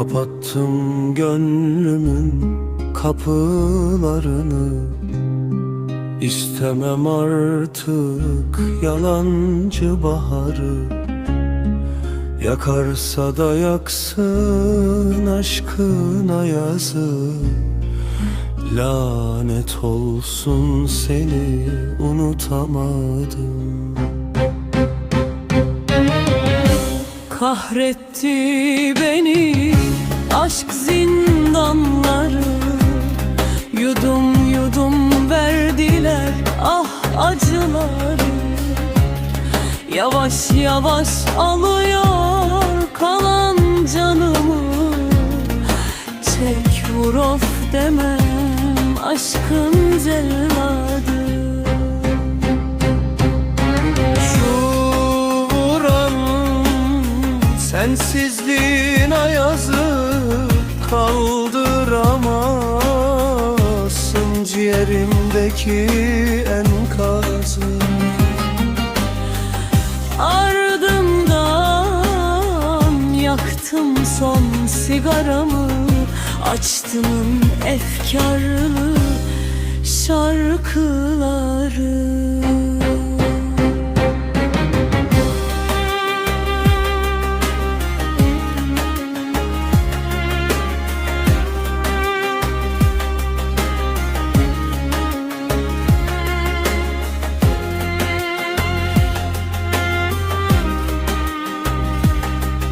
Açtım gönlümün kapılarını. İstemem artık yalancı baharı. Yakarsa da yaksın aşkına yazı. Lanet olsun seni unutamadım. Kahretti beni Yudum yudum verdiler ah acıları. Yavaş yavaş alıyor kalan canımı. Çek vur of demem aşkın celladı Şu vuran sensizliğin ayazı kaldıramazsın ciğerimdeki enkazı. Ardımdan yaktım son sigaramı. Açtım efkarlı şarkıları